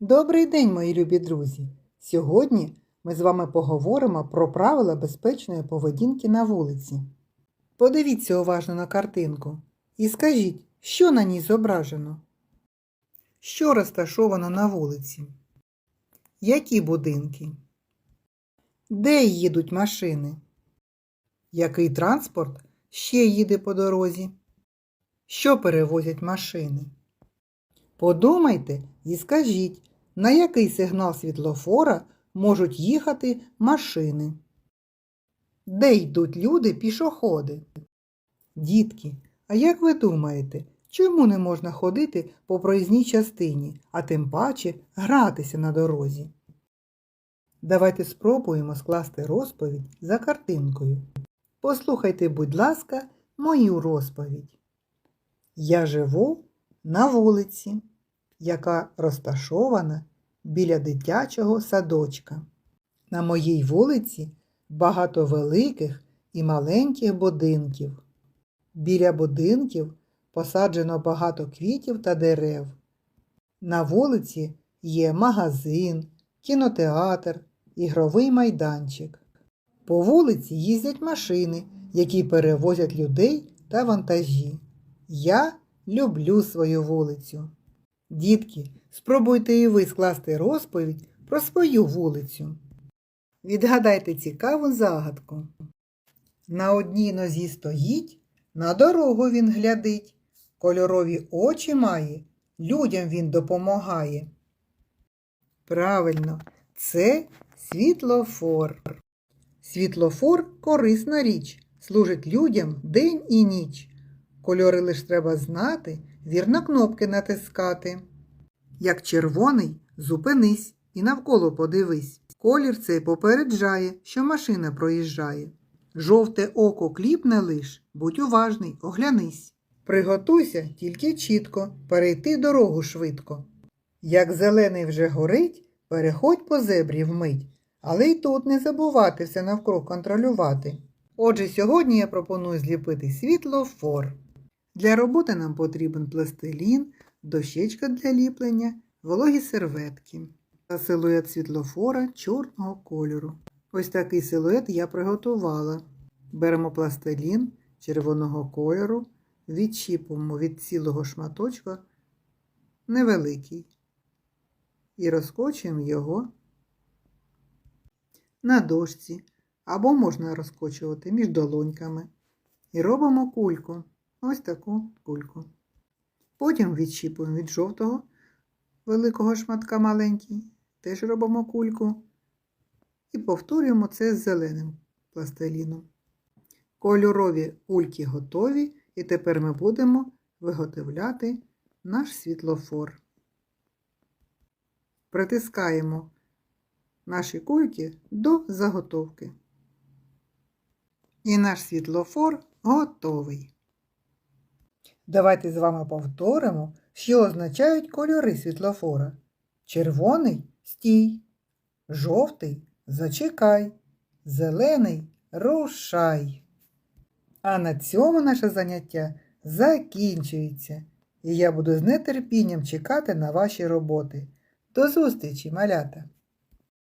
Добрий день, мої любі друзі! Сьогодні ми з вами поговоримо про правила безпечної поведінки на вулиці. Подивіться уважно на картинку і скажіть, що на ній зображено? Що розташовано на вулиці? Які будинки? Де їдуть машини? Який транспорт ще їде по дорозі? Що перевозять машини? Подумайте і скажіть, на який сигнал світлофора можуть їхати машини? Де йдуть люди пішоходи? Дітки, а як ви думаєте, чому не можна ходити по проїзній частині, а тим паче гратися на дорозі? Давайте спробуємо скласти розповідь за картинкою. Послухайте, будь ласка, мою розповідь. Я живу на вулиці, яка розташована біля дитячого садочка. На моїй вулиці багато великих і маленьких будинків. Біля будинків посаджено багато квітів та дерев. На вулиці є магазин, кінотеатр, ігровий майданчик. По вулиці їздять машини, які перевозять людей та вантажі. Я люблю свою вулицю. Дітки, спробуйте і ви скласти розповідь про свою вулицю. Відгадайте цікаву загадку. На одній нозі стоїть, на дорогу він глядить, кольорові очі має, людям він допомагає. Правильно, це світлофор. Світлофор корисна річ, служить людям день і ніч. Кольори лиш треба знати, вірно кнопки натискати. Як червоний, зупинись і навколо подивись. Колір цей попереджає, що машина проїжджає. Жовте око кліпне лиш, будь уважний, оглянись. Приготуйся тільки чітко, перейти дорогу швидко. Як зелений вже горить, переходь по зебрі вмить, але й тут не забувати все навкруг контролювати. Отже, сьогодні я пропоную зліпити світлофор. Для роботи нам потрібен пластилін, дощечка для ліплення, вологі серветки та силует світлофора чорного кольору. Ось такий силует я приготувала. Беремо пластилін червоного кольору, відчіпуємо від цілого шматочка невеликий і розкочуємо його на дошці або можна розкочувати між долоньками. І робимо кульку. Ось таку кульку. Потім відщіпуємо від жовтого великого шматка маленький, теж робимо кульку. І повторюємо це з зеленим пластиліном. Кольорові кульки готові, і тепер ми будемо виготовляти наш світлофор. Притискаємо наші кульки до заготовки. І наш світлофор готовий. Давайте з вами повторимо, що означають кольори світлофора. Червоний стій, жовтий зачекай, зелений рушай. А на цьому наше заняття закінчується, і я буду з нетерпінням чекати на ваші роботи. До зустрічі, малята!